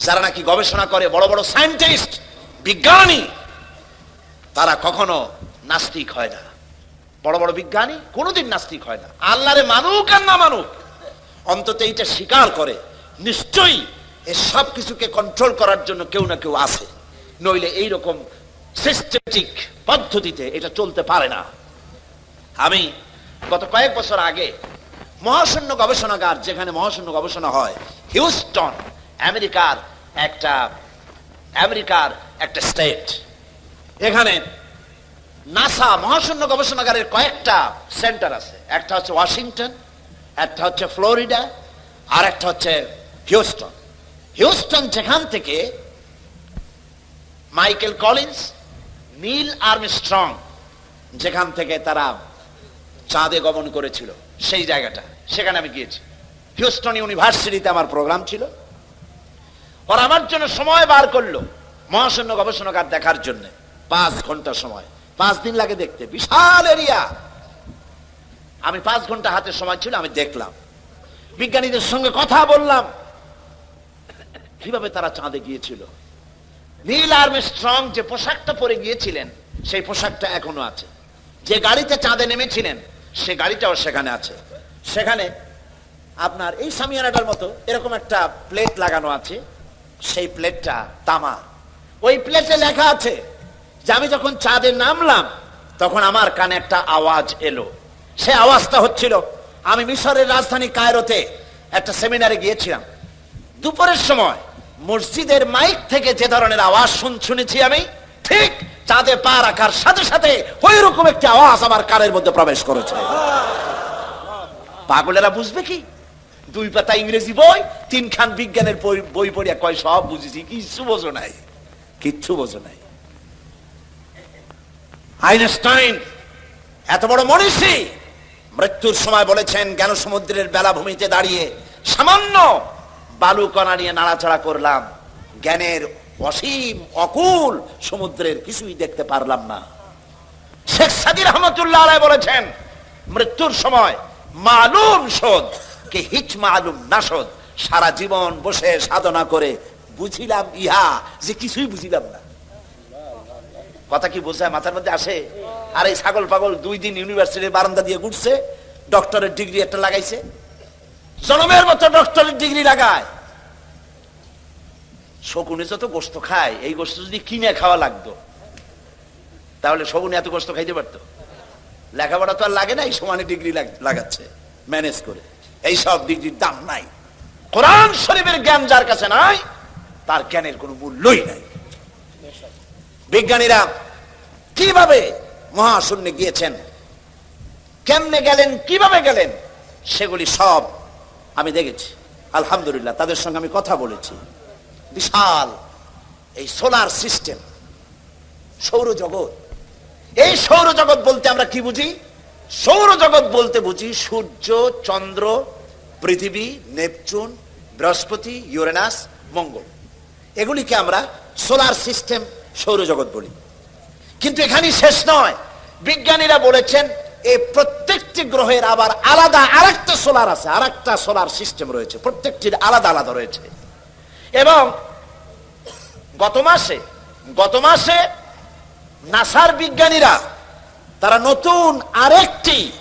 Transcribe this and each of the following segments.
যারা নাকি গবেষণা করে বড় বড় সায়েন্টিস্ট বিজ্ঞানী, তারা কখনো নাস্তিক হয় না। বড় বড় বিজ্ঞানী কোনোদিন নাস্তিক হয় না। আল্লাহরে মানুক আর না মানুক, অন্তত এইটা স্বীকার করে, নিশ্চয়ই এ সব কিছুকে কন্ট্রোল করার জন্য কেউ না কেউ আছে। নইলে এইরকম সিস্টেমেটিক পদ্ধতিতে এটা চলতে পারে না। আমি গত কয়েক বছর আগে মহাশূন্য গবেষণাগার, যেখানে মহাশূন্য গবেষণা হয়, হিউস্টন আমেরিকার একটা আমেরিকার একটা স্টেট এখানে নাসা মহাশূন্য গবেষণাগারের কয়েকটা সেন্টার আছে। একটা হচ্ছে ওয়াশিংটন, একটা হচ্ছে ফ্লোরিডা, আর একটা হচ্ছে হিউস্টন। হিউস্টন যেখান থেকে মাইকেল কলিন্স, নীল আর্মস্ট্রং যেখান থেকে তারা চাঁদে গমন করেছিল, সেই জায়গাটা। সেখানে আমি গিয়েছি। হিউস্টন ইউনিভার্সিটিতে আমার প্রোগ্রাম ছিল। ওরা আমার জন্য সময় বার করল। মহাশূন্য গবেষণাগার দেখার জন্য। পাঁচ ঘণ্টা সময়। পাঁচ দিন লাগে দেখতে। বিশাল এরিয়া। আমি পাঁচ ঘণ্টা হাতে সময় ছিল, আমি দেখলাম। বিজ্ঞানীদের সঙ্গে কথা বললাম। কীভাবে তারা চাঁদে গিয়েছিল? নীল আর্মি স্ট্রং যে পোশাকটা পরে গিয়েছিলেন, সেই পোশাকটা এখনও আছে। যে গাড়িতে চাঁদে নেমেছিলেন, সে গাড়িটাও সেখানে আছে। সেখানে আপনার এই সামিয়ানাটার মতো এরকম একটা প্লেট লাগানো আছে। সেই প্লেটটা তামা। ওই প্লেটে লেখা আছে, যে আমি যখন চাঁদে নামলাম, তখন আমার কানে একটা আওয়াজ এলো। সে আওয়াজটা হচ্ছিল, আমি মিশরের রাজধানী কায়রোতে একটা সেমিনারে গিয়েছিলাম। দুপুরের সময় মসজিদের মাইক থেকে যে ধরনের আওয়াজ শুন শুনেছি আমি, ঠিক চাঁদে পা রাখার সাথে সাথে ওই রকম একটি আওয়াজ আমার কানের মধ্যে প্রবেশ করেছে। পাগলেরা বুঝবে কি? দুই পাতা ইংরেজি বই, তিনখান বিজ্ঞানের বই- পড়িয়া কয়, সব বুঝেছি, কিচ্ছু বোঝো নাই, কিচ্ছু বোঝো নাই। আইনস্টাইন, এত বড় মনীষী, মৃত্যুর সময় বলেছেন জ্ঞান সমুদ্রের বেলাভূমিতে দাঁড়িয়ে সামান্য বালুকণা নিয়ে নাড়াচাড়া করলাম, জ্ঞানের অসীম অকুল সমুদ্রের কিছুই দেখতে পারলাম না। শেখ সাদি রহমতুল্লাহ বলেছেন, মৃত্যুর সময় মালুম শোধ কে হিচ মালুম না শোধ সারা জীবন বসে সাধনা করে বুঝিলাম ইহা, যে কিছুই বুঝিলাম না। কথা কি বোঝায়? মাথার মধ্যে আসে? আর এই ছাগল পাগল দুই দিন ইউনিভার্সিটির বারান্দা দিয়ে ঘুরছে ডক্টরের ডিগ্রি একটা লাগাইছে। জনমের মতো ডক্টরের ডিগ্রি লাগায়। শকুনে যত গোস্ত খায়, এই গোস্ত যদি কিনে খাওয়া লাগতো, তাহলে শকুনে এত গোস্ত খাইতে পারতো। লেখাপড়া তো আর লাগে না, এই সমানে ডিগ্রি লাগাচ্ছে ম্যানেজ করে। এই সব ডিগ্রির দাম নাই। কোরআন শরীফের জ্ঞান যার কাছে নাই, তার জ্ঞানের কোনো মূল্যই নাই। বিজ্ঞানীরা কীভাবে মহাশূন্যে গিয়েছেন? কেমনে গেলেন? কীভাবে গেলেন? সেগুলি সব আমি দেখেছি। আলহামদুলিল্লাহ, তাদের সঙ্গে আমি কথা বলেছি। বিশাল এই সোলার সিস্টেম, সৌরজগৎ। এই সৌরজগৎ বলতে আমরা কি বুঝি? সৌরজগৎ বলতে বুঝি সূর্য, চন্দ্র পৃথিবী, নেপচুন, বৃহস্পতি, ইউরেনাস, মঙ্গল। এগুলিকে আমরা সোলার সিস্টেম সৌরজগৎ বলি। কিন্তু এখানেই শেষ নয়। বিজ্ঞানীরা বলেছেন এই প্রত্যেকটি গ্রহের আবার আলাদা আরেকটা সোলার আছে, আরেকটা সোলার সিস্টেম রয়েছে, প্রত্যেকটির আলাদা আলাদা রয়েছে। এবং গত মাসে গত মাসে নাসার বিজ্ঞানীরা তারা নতুন আরেকটি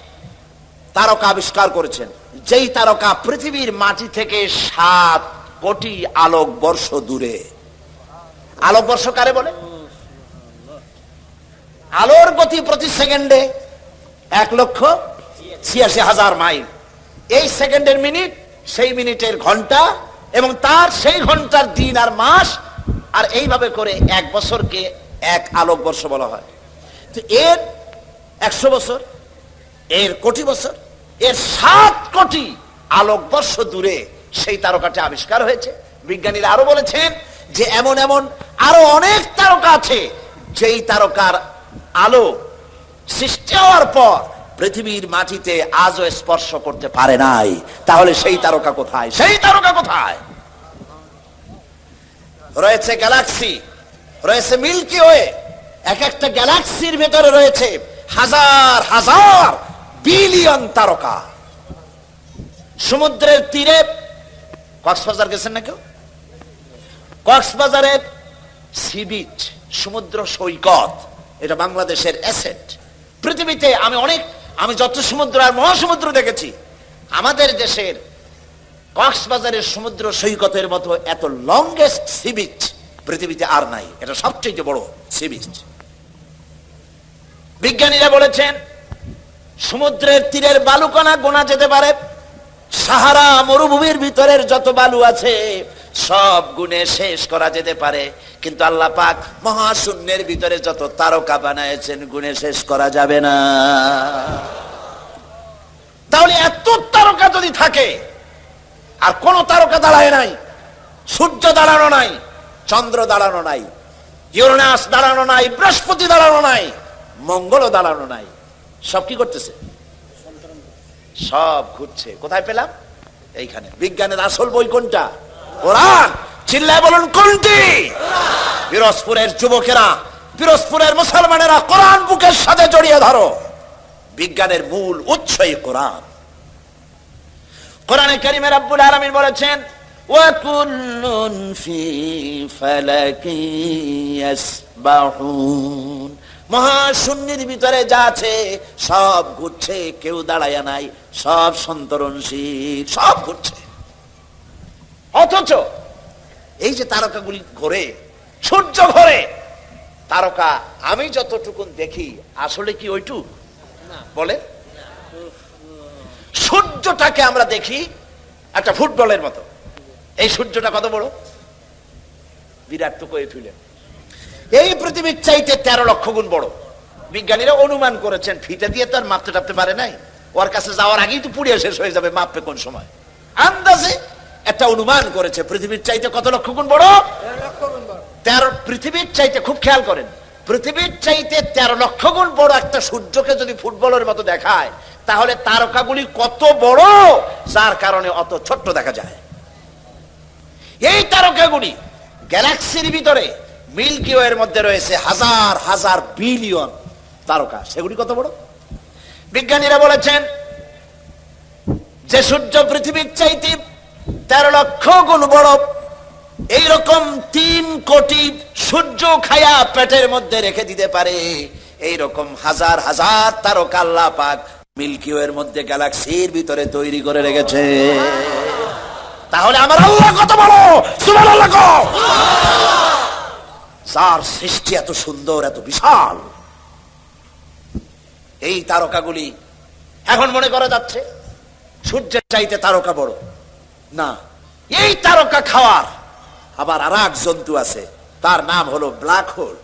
তারকা আবিষ্কার করেছেন। যেই তারকা পৃথিবীর মাটি থেকে সাত কোটি আলোক বর্ষ দূরে। আলোক বর্ষ কারে বলে? আলোর গতি প্রতি সেকেন্ডে এক লক্ষ ছিয়াশি হাজার মাইল। এই সেকেন্ডের মিনিট, সেই মিনিটের ঘণ্টা এবং তার সেই ঘণ্টার দিন আর মাস আর এইভাবে করে এক বছরকে এক আলোক বর্ষ বলা হয়। তো এর একশো বছর, এর কোটি বছর এর সাত কোটি আলোক বর্ষ দূরে সেই তারকাটি আবিষ্কার হয়েছে। বিজ্ঞানীরা আরও বলেছেন যে এমন এমন আরও অনেক তারকা আছে, যেই তারকার আলো সৃষ্টি হওয়ার পর পৃথিবীর মাটিতে আজও স্পর্শ করতে পারে নাই। তাহলে সেই তারকা কোথায়? সেই তারকা কোথায়? রয়েছে গ্যালাক্সি, রয়েছে মিল্কি ওয়ে, এক একটা গ্যালাক্সির ভেতরে রয়েছে হাজার হাজার বিলিয়ন তারকা। সমুদ্রের তীরে কক্সবাজার গেছেন না কেউ? কক্সবাজারের সি বিচ, সমুদ্র সৈকত, এটা বাংলাদেশের অ্যাসেট। পৃথিবীতে আমি অনেক, আমি যত সমুদ্র আর মহাসমুদ্র দেখেছি, আমাদের দেশের কক্সবাজারের সমুদ্র সৈকতের মতো এত লংগেস্ট সি বিচ পৃথিবীতে আর নাই। এটা সবচেয়ে বড় সি বিচ। বিজ্ঞানীরা বলেছেন সমুদ্রের তীরের বালুকণা গোনা যেতে পারে। সাহারা মরুভূমির ভিতরের যত বালু আছে, সব গুণে শেষ করা যেতে পারে। কিন্তু আল্লাহ পাক মহাশূন্যের ভিতরে যত তারকা বানায়ছেন গুণে শেষ করা যাবে না। তাহলে এত তারকা যদি থাকে, আর কোন তারকা দাঁড়ায় নাই, সূর্য দাঁড়ানো নাই, চন্দ্র দাঁড়ানো নাই, ইউরেনাস দাঁড়ানো নাই, বৃহস্পতি দাঁড়ানো নাই, মঙ্গলও দাঁড়ানো নাই। সব কি করতেছে? সব ঘুরছে। কোথায় পেলাম? এইখানে। বিজ্ঞানের আসল বই কোনটা? কোরআন। চিল্লায় বলুন, কোনটি? পিরোজপুরের যুবকেরা, পিরোজপুরের মুসলমানেরা কোরআন বুকের সাথে জড়িয়ে ধরো। বিজ্ঞানের মূল উৎসই কোরআন। কোরআনে কারিমে রাব্বুল আলামিন বলেছেন, ওয়াকুল্লুন ফি ফালাকি ইয়াসবাহুন। মহাশূন্যের ভিতরে যা আছে, সব ঘুরছে, কেউ দাঁড়ায় নাই, সব সন্তরণশীল, সব ঘুরছে। অথচ এই যে তারকাগুলি ঘোরে, সূর্য ঘোরে, তারকা, আমি যতটুকুন দেখি, আসলে কি ওইটু? বলে সূর্যটাকে আমরা দেখি একটা ফুটবলের মতো। এই সূর্যটা কত বড়? বিরাট তো কয়ে তুলেন এই পৃথিবীর চাইতে তেরো লক্ষ গুণ বড়। বিজ্ঞানীরা অনুমান করেছেন, ফিতে দিয়ে তো আর মাপতে টাপতে পারে নাই। ওর কাছে যাওয়ার আগেই তো পুড়িয়ে শেষ হয়ে যাবে মাপবে কোন সময়। আন্দাজে একটা অনুমান করেছে, পৃথিবীর চাইতে কত লক্ষ গুণ বড়? তেরো, পৃথিবীর চাইতে খুব খেয়াল করেন, পৃথিবীর চাইতে তেরো লক্ষ গুণ বড় একটা সূর্যকে যদি ফুটবলের মতো দেখায়, তাহলে তারকাগুলি কত বড়? যার কারণে অত ছোট্ট দেখা যায়। এই তারকাগুলি গ্যালাক্সির ভিতরে মিল্কি ওয়ের মধ্যে রয়েছে হাজার হাজার বিলিয়ন তারকা। সেগুলি কত বড়? বিজ্ঞানীরা বলেছেন, যে সূর্য পৃথিবীর চাইতে তেরো লক্ষ গুণ বড়, এইরকম তিন কোটি সূর্য খায়া পেটের মধ্যে রেখে দিতে পারে। এইরকম হাজার হাজার তারকা আল্লাহ পাক মিল্কি ওয়ের মধ্যে গ্যালাক্সির ভিতরে তৈরি করে রেখেছে। তাহলে আমার আল্লাহ কত বড়? কত? যার সৃষ্টি এত সুন্দর, এত বিশাল। এই তারকাগুলি এখন মনে করা যাচ্ছে সূর্যের চাইতে তারকা বড়। না, এই তারকা খাওয়ার আবার আর জন্তু আছে, তার নাম হলো ব্ল্যাক হোল।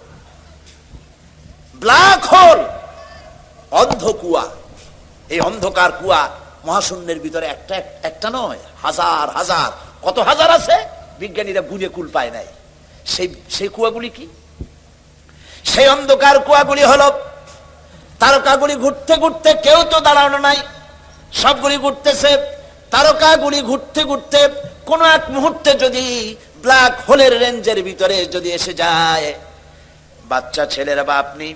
ব্ল্যাক হোল, অন্ধ কুয়া। এই অন্ধকার কুয়া মহাশূন্যের ভিতরে একটা একটা নয়, হাজার হাজার, কত হাজার আছে? বিজ্ঞানীরা গুনে কুল পায় নাই। সেই সেই কুয়াগুলি কি? সেই অন্ধকার কুয়াগুলি হলো তারকাগুলি ঘুরতে ঘুরতে কেউ তো দাঁড়ানো নাই। সবগুলি ঘুরতেছে, তারকাগুলি ঘুরতে ঘুরতে কোন এক মুহূর্তে যদি ব্ল্যাক হোলের রেঞ্জের ভিতরে যদি এসে যায়, বাচ্চা ছেলেরা বা আপনি,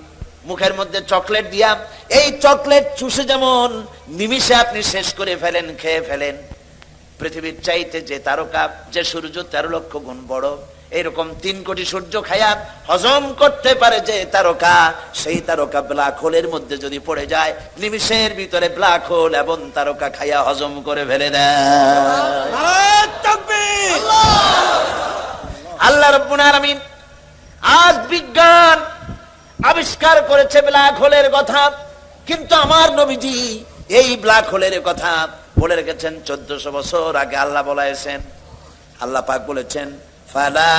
মুখের মধ্যে চকলেট দিয়া, এই চকলেট চুষে যেমন নিমিষে আপনি শেষ করে ফেলেন, খেয়ে ফেলেন পৃথিবীর চাইতে যে তারকা যে সূর্য তেরো লক্ষ গুণ বড় এরকম তিন কোটি সূর্য খায়া হজম করতে পারে যে তারকা সেই তারকা ব্ল্যাক হোলের মধ্যে যদি পড়ে যায় নিমিষের ভিতরে ব্ল্যাক হোল এবং তারকা খাইয়া হজম করে ফেলে দেয়। আল্লাহ রব্বুল আলামিন আজ বিজ্ঞান আবিষ্কার করেছে ব্ল্যাক হোলের কথা কিন্তু আমার নবীজি এই ব্ল্যাক হোলের কথা বলে রেখেছেন চোদ্দশো বছর আগে আল্লাহ বলাইছেন আল্লাহ পাক বলেছেন ফালা